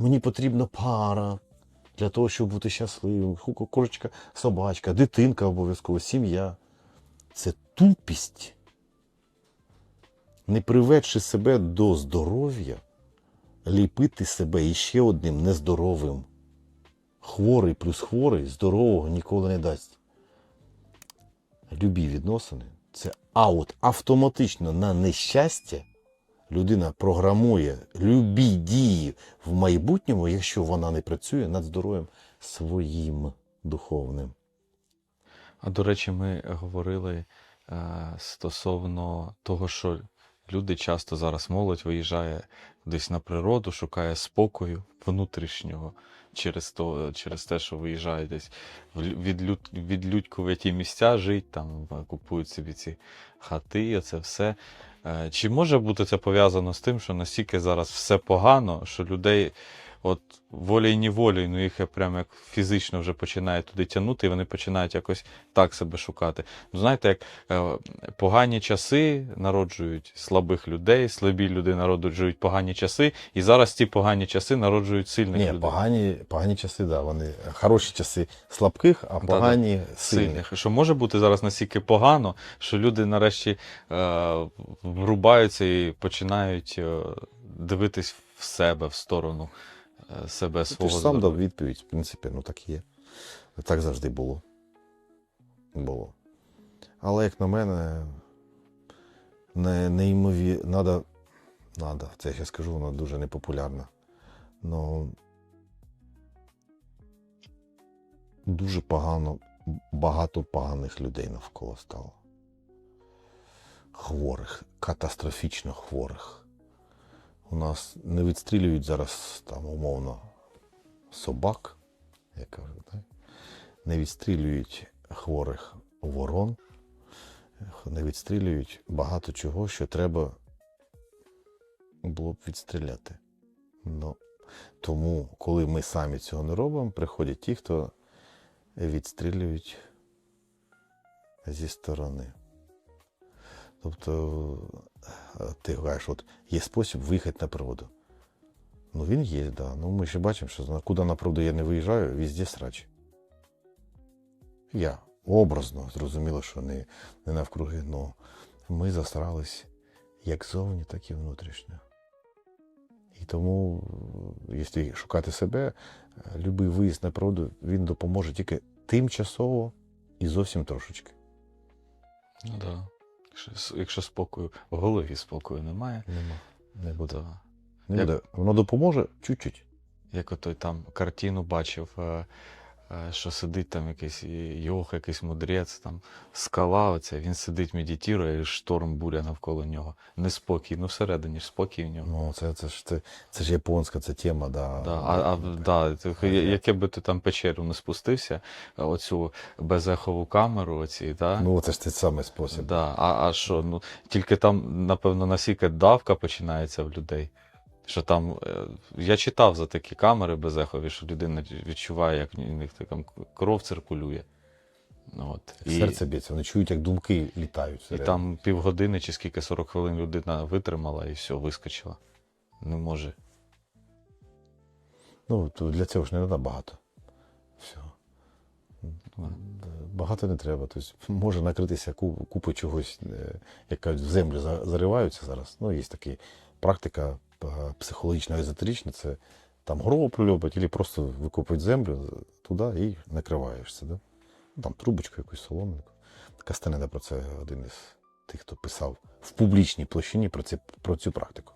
мені потрібна пара для того, щоб бути щасливим. Кошечка, собачка, дитинка обов'язково, сім'я. Це тупість. Не приведши себе до здоров'я, ліпити себе іще одним нездоровим. Хворий плюс хворий здорового ніколи не дасть. Любі відносини це аут автоматично на нещастя людина програмує любі дії в майбутньому, якщо вона не працює над здоров'ям своїм духовним. А до речі, ми говорили е, стосовно того, що люди часто зараз молодь виїжджає десь на природу, шукає спокою внутрішнього через, то, через те, що виїжджає десь відлюд, відлюдькуваті місця, жить, там е, купують собі ці хати, оце все. Е, Чи може бути це пов'язано з тим, що настільки зараз все погано, що людей от волею неволею, ну їх прямо як фізично вже починає туди тягнути, і вони починають якось так себе шукати. Ну, знаєте, як е, погані часи народжують слабих людей, слабі люди народжують погані часи, і зараз ці погані часи народжують сильних Ні, людей. погані, погані часи, да, вони хороші часи слабких, а погані сильних. сильних. Що може бути зараз настільки погано, що люди нарешті е, врубаються і починають е, дивитись в себе, в сторону е, себе Ти свого. ж сам дав відповідь, в принципі, ну так є. Так завжди було. Було. Але, як на мене, не, неймові... надо, надо, це я скажу, вона дуже непопулярна. Ну, дуже погано, багато поганих людей навколо стало. Хворих, катастрофічно хворих. У нас не відстрілюють зараз там умовно собак, я кажу, так? не відстрілюють хворих ворон, не відстрілюють багато чого, що треба було б відстріляти. Ну, тому, коли ми самі цього не робимо, приходять ті, хто відстрілюють зі сторони. Тобто, ти кажеш, от є спосіб виїхати на природу. Ну він є. Да. Ну ми ще бачимо, що куди на природу я не виїжджаю, везде срач. Я образно зрозуміло, що не, не навкруги, але ми засрались як зовні, так і внутрішньо. І тому, е, якщо шукати себе, е, любий виїзд на природу, він допоможе тільки тимчасово і зовсім трошечки. Ну, да. Якщо, спокою, в голові спокою немає, Нема. Не буде. то Не Як- буде. Воно допоможе чуть-чуть. як отой там картину бачив, е, що сидить там якийсь йог, якийсь мудрець, там скала, оця, він сидить, медитує, і шторм буря навколо нього. Неспокій, ну всередині ж спокій в нього. Ну, це, це, ж, це, це ж японська ця тема, да. Да, а, а, да, А, яке би ти там печеру не спустився, е, оцю безехову камеру, оці, да? Ну, це ж той самий спосіб. Да, а, а що, ну, тільки там, напевно, настільки давка починається в людей. Що там, е, я читав за такі камери безехові, що людина відчуває, як в них там кров циркулює. Ну, От. І, Серце б'ється, вони чують, як думки літають. і там півгодини чи скільки 40 хвилин людина витримала і все, вискочила. Не може. Ну, то для цього ж не треба багато. Все. Багато не треба. Тобто може накритися ку- купи чогось, е, як кажуть, в землю за- зариваються зараз. Ну, є така практика психологічно езотерична, це там гробу прильопать, або просто викопують землю туди і накриваєшся. Да? Там трубочку якусь соломинку. Кастанеда про це один із тих, хто писав в публічній площині про, це, про цю практику.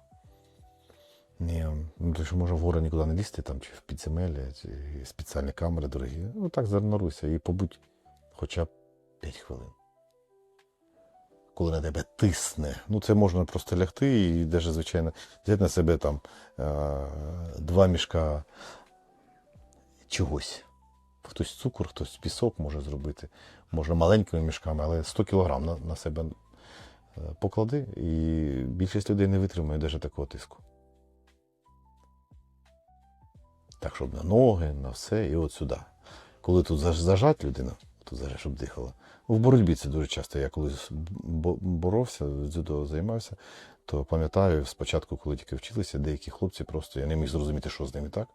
Ні, ну то що може гори нікуди не лізти, там, чи в підземелля, чи спеціальні камери дорогі. Ну так зануруйся і побудь хоча б 5 хвилин. Коли на тебе тисне. Ну це можна просто лягти і навіть, звичайно, взяти на себе там е, два мішка чогось. Хтось цукор, хтось пісок може зробити. Можна маленькими мішками, але 100 кілограм на, на себе е, поклади, і більшість людей не витримує навіть такого тиску. Так, щоб на ноги, на все, і от сюди. Коли тут заж- зажать людина, Тут зараз, щоб дихало. В боротьбі це дуже часто. Я колись боровся, дзюдо займався, то пам'ятаю, спочатку, коли тільки вчилися, деякі хлопці просто я не міг зрозуміти, що з ними так.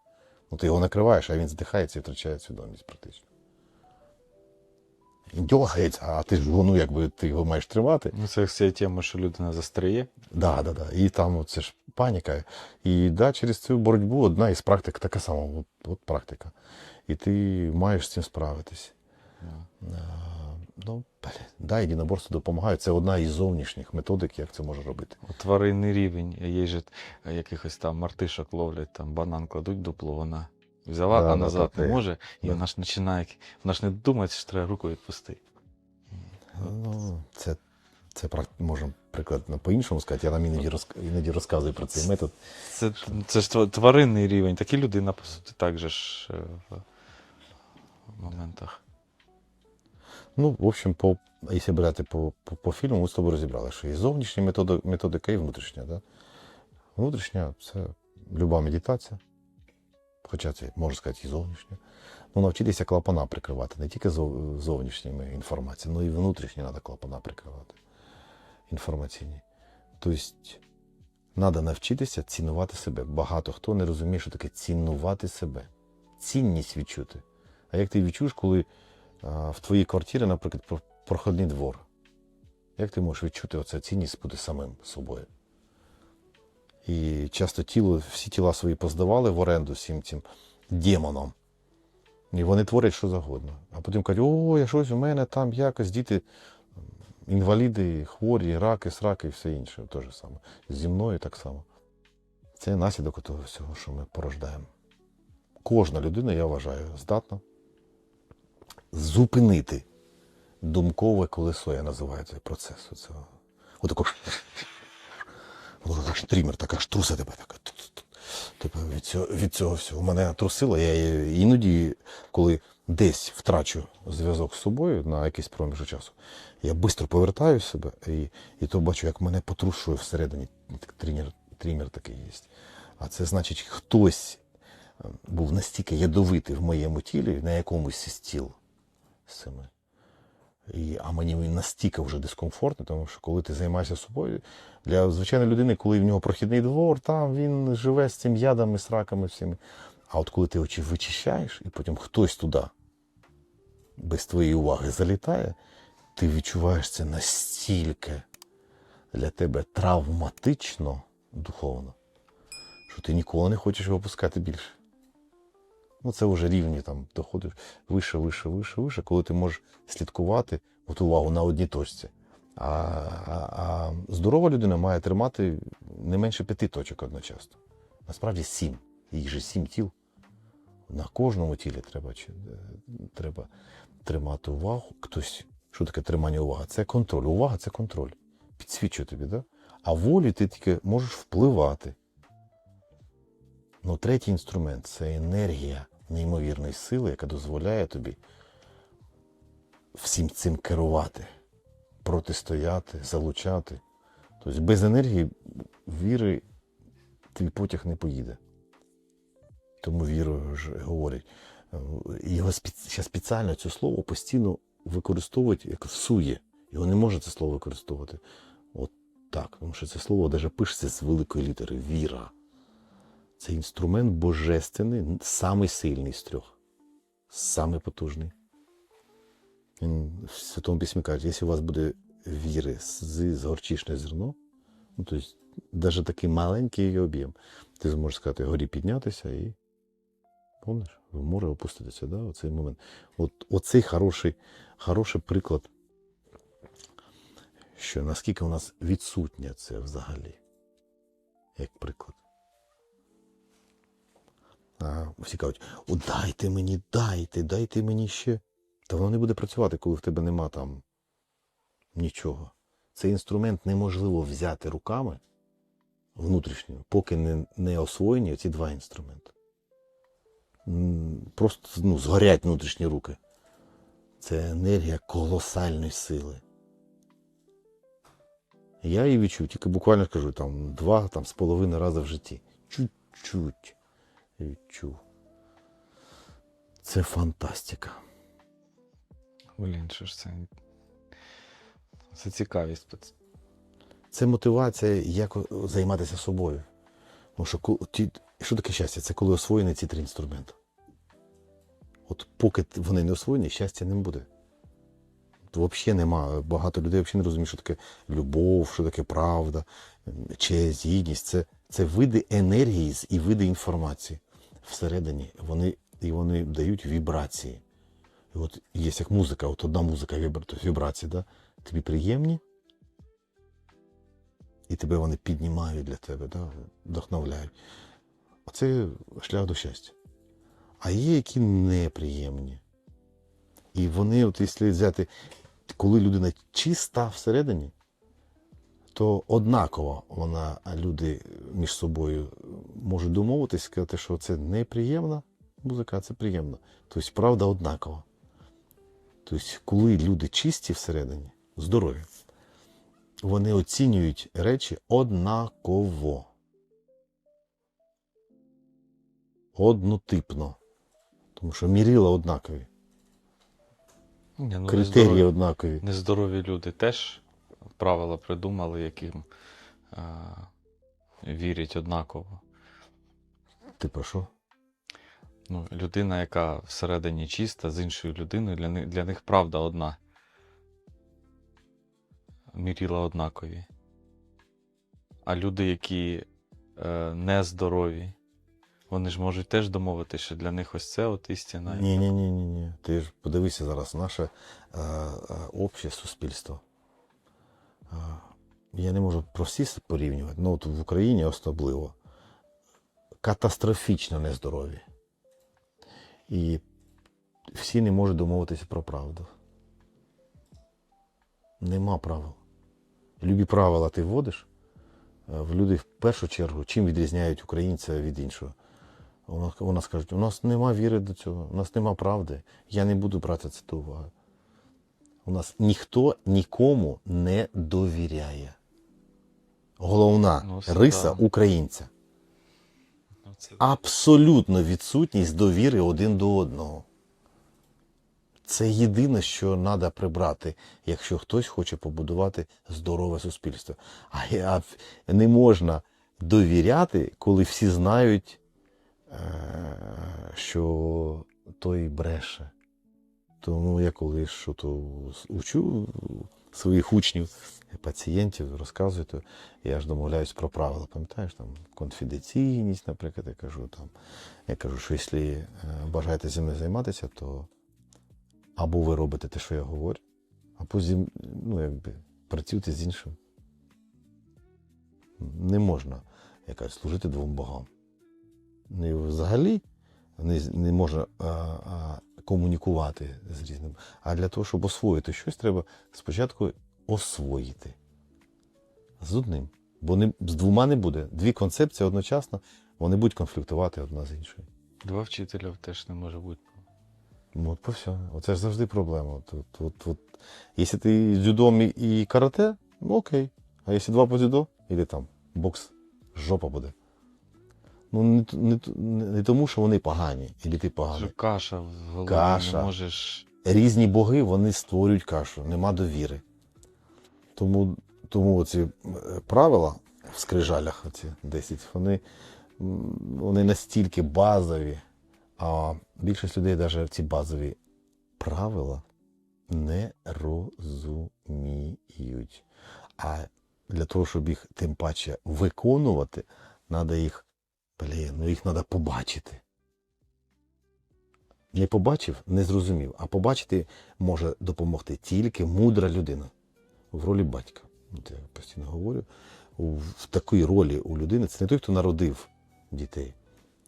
Ну, ти його накриваєш, а він здихається і втрачає свідомість практично. Дьогається, а ти ж ну, якби ти його маєш тримати. Ну, це все тема, що людина застряє. Да, да, да. І там це ж паніка. І да, через цю боротьбу одна із практик така сама, от, от практика. І ти маєш з цим справитись. Да. Ну, да, єдиноборство допомагає. Це одна із зовнішніх методик, як це може робити. Тваринний рівень. Є ж е, якихось там мартишок ловлять, там банан кладуть дупло, вона взяла, Да, а назад не може, і да. вона ж починає, вона ж не думає, що треба руку відпустити. Ну, це, це прак- можна приклад по-іншому сказати. Я нам іноді, розк- іноді розказую про цей метод. Це, це ж тваринний рівень, так і людина, по суті, так же ж е, в моментах. Ну, в общем, по, якщо брати по, по, по фільму, ми з тобою розібрали, що і зовнішня метода, методика, і внутрішня. Да? Внутрішня це люба медитація, хоча це можна сказати і зовнішня. Ну, навчитися клапана прикривати, не тільки зовнішніми інформаціями, але і внутрішні треба клапана прикривати. Інформаційні. Тобто, треба навчитися цінувати себе. Багато хто не розуміє, що таке цінувати себе. Цінність відчути. А як ти відчуєш, коли в твоїй квартирі, наприклад, проходний двор. Як ти можеш відчути оцю цінність бути самим собою? І часто тіло, всі тіла свої поздавали в оренду всім цим демонам. І вони творять що завгодно. А потім кажуть, о, я щось у мене там якось діти інваліди, хворі, раки, сраки і все інше. Те ж саме. Зі мною так само. Це наслідок того всього, що ми порождаємо. Кожна людина, я вважаю, здатна зупинити думкове колесо, я називаю цей процес. Оцього. Отако. Воно так штрімер, така штруса тебе така. Типу, від цього, від цього всього. Мене трусило. Я іноді, коли десь втрачу зв'язок з собою на якийсь проміжок часу, я швидко повертаю себе і, і то бачу, як мене потрушує всередині. Так, Трімер, трімер такий є. А це значить, хтось е, був настільки ядовитий в моєму тілі, на якомусь із тіл цими. І, а мені він настільки вже дискомфортно, тому що коли ти займаєшся собою, для звичайної людини, коли в нього прохідний двор, там він живе з цим ядами, сраками всіми. А от коли ти очі вичищаєш, і потім хтось туди без твоєї уваги залітає, ти відчуваєш це настільки для тебе травматично духовно, що ти ніколи не хочеш його пускати більше. Ну, це вже рівні там доходиш вище, вище, вище, вище, коли ти можеш слідкувати от увагу на одній точці. А, а, а здорова людина має тримати не менше п'яти точок одночасно. Насправді сім. Їх же сім тіл. На кожному тілі треба, е, треба тримати увагу. Хтось, що таке тримання уваги? Це контроль. Увага це контроль. Підсвічує тобі, да? А волі ти тільки можеш впливати. Ну, третій інструмент це енергія неймовірної сили, яка дозволяє тобі всім цим керувати, протистояти, залучати. Тобто без енергії віри твій потяг не поїде. Тому віру ж говорять. е, Його спеціально це слово постійно використовують як сує. Його не може це слово використовувати. От так. Тому що це слово навіть пишеться з великої літери віра. Це інструмент божественний, самий сильний з трьох, самий потужний. Він в Святому Письмі каже, якщо у вас буде віри з, з горчичне зерно, ну, тобто навіть такий маленький об'єм, ти зможеш сказати, горі піднятися і помниш, в море опуститися. Да? Оцей момент. От, оцей хороший, хороший приклад, що наскільки у нас відсутнє це взагалі, як приклад. Всі кажуть, о, дайте мені, дайте, дайте мені ще. Та воно не буде працювати, коли в тебе нема там нічого. Цей інструмент неможливо взяти руками внутрішніми, поки не, не освоєні ці два інструменти. Просто ну, згорять внутрішні руки. Це енергія колосальної сили. Я її відчув, тільки буквально скажу, там два там, з половиною рази в житті. Чуть-чуть відчув. Це фантастика. Блін, що ж це? Це цікавість. Це мотивація, як займатися собою. Тому що ті, що таке щастя? Це коли освоєні ці три інструменти. От поки вони не освоєні, щастя не буде. Взагалі нема. Багато людей взагалі не розуміють, що таке любов, що таке правда, честь, гідність. Це, це види енергії і види інформації. Всередині вони, і вони дають вібрації. І от є як музика, от одна музика вібра- вібрації, да? тобі приємні, і тебе вони піднімають для тебе, да? вдохновляють. Оце шлях до щастя. А є які неприємні. І вони, от якщо взяти, коли людина чиста всередині, то однаково вона, люди між собою можуть домовитись, сказати, що це неприємна музика, а це приємна. Тобто правда однакова. Тобто, коли люди чисті всередині, здорові, вони оцінюють речі однаково. Однотипно. Тому що мірила однакові, Ні, ну, критерії нездорові, однакові. нездорові люди теж правила придумали, яким а, вірять однаково. Ти про що? Ну, людина, яка всередині чиста, з іншою людиною, для них, для них правда одна. Міріла однакові. А люди, які е, нездорові, вони ж можуть теж домовити, що для них ось це от істина. Ні, ні, ні, ні, ні. Ти ж подивися зараз, наше е, е, обще суспільство. Е, я не можу про всі порівнювати, ну от в Україні особливо катастрофічно нездорові. І всі не можуть домовитися про правду. Нема правил. Любі правила ти вводиш, е, в люди в першу чергу, чим відрізняють українця від іншого. Вона скаже, у нас нема віри до цього, у нас нема правди. Я не буду брати це до уваги. У нас ніхто нікому не довіряє. Головна Ну, риса українця. Абсолютно відсутність довіри один до одного. Це єдине, що треба прибрати, якщо хтось хоче побудувати здорове суспільство. А не можна довіряти, коли всі знають, е, що той бреше. Тому я коли що то учу своїх учнів, пацієнтів, розказую, то я ж домовляюсь про правила. Пам'ятаєш, там конфіденційність, наприклад, я кажу там. Я кажу, що якщо е, бажаєте зі мною займатися, то або ви робите те, що я говорю, або зі, ну, якби, працюйте з іншим. Не можна якось служити двом богам. Не взагалі не, не можна а, а, комунікувати з різним. А для того, щоб освоїти щось, треба спочатку освоїти з одним. Бо не, з двома не буде. Дві концепції одночасно, вони будуть конфліктувати одна з іншою. Два вчителя теж не може бути. Ну, от по все. Оце ж завжди проблема. От, от, от. Якщо ти дзюдом і, і карате, ну окей. А якщо два по дзюдо, і там бокс, жопа буде. Ну, не, не, не, тому, що вони погані, і ти поганий. Що каша в голові Каша. не можеш. Різні боги вони створюють кашу, нема довіри. Тому, тому оці е, правила в скрижалях, оці 10, вони, вони настільки базові, а більшість людей навіть ці базові правила не розуміють. А для того, щоб їх тим паче виконувати, треба їх, блін, ну їх треба побачити. Не побачив, не зрозумів. А побачити може допомогти тільки мудра людина в ролі батька. Я постійно говорю. В такій ролі у людини це не той, хто народив дітей,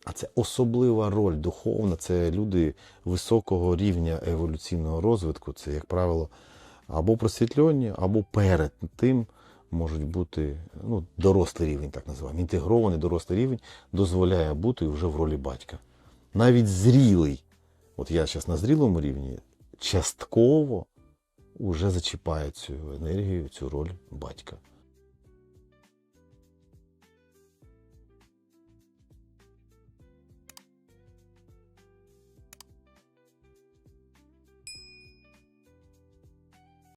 а це особлива роль духовна. Це люди високого рівня еволюційного розвитку. Це, як правило, або просвітлені, або перед тим можуть бути ну, дорослий рівень, так називаємо. Інтегрований дорослий рівень дозволяє бути вже в ролі батька. Навіть зрілий от я зараз на зрілому рівні, частково вже зачіпає цю енергію, цю роль батька.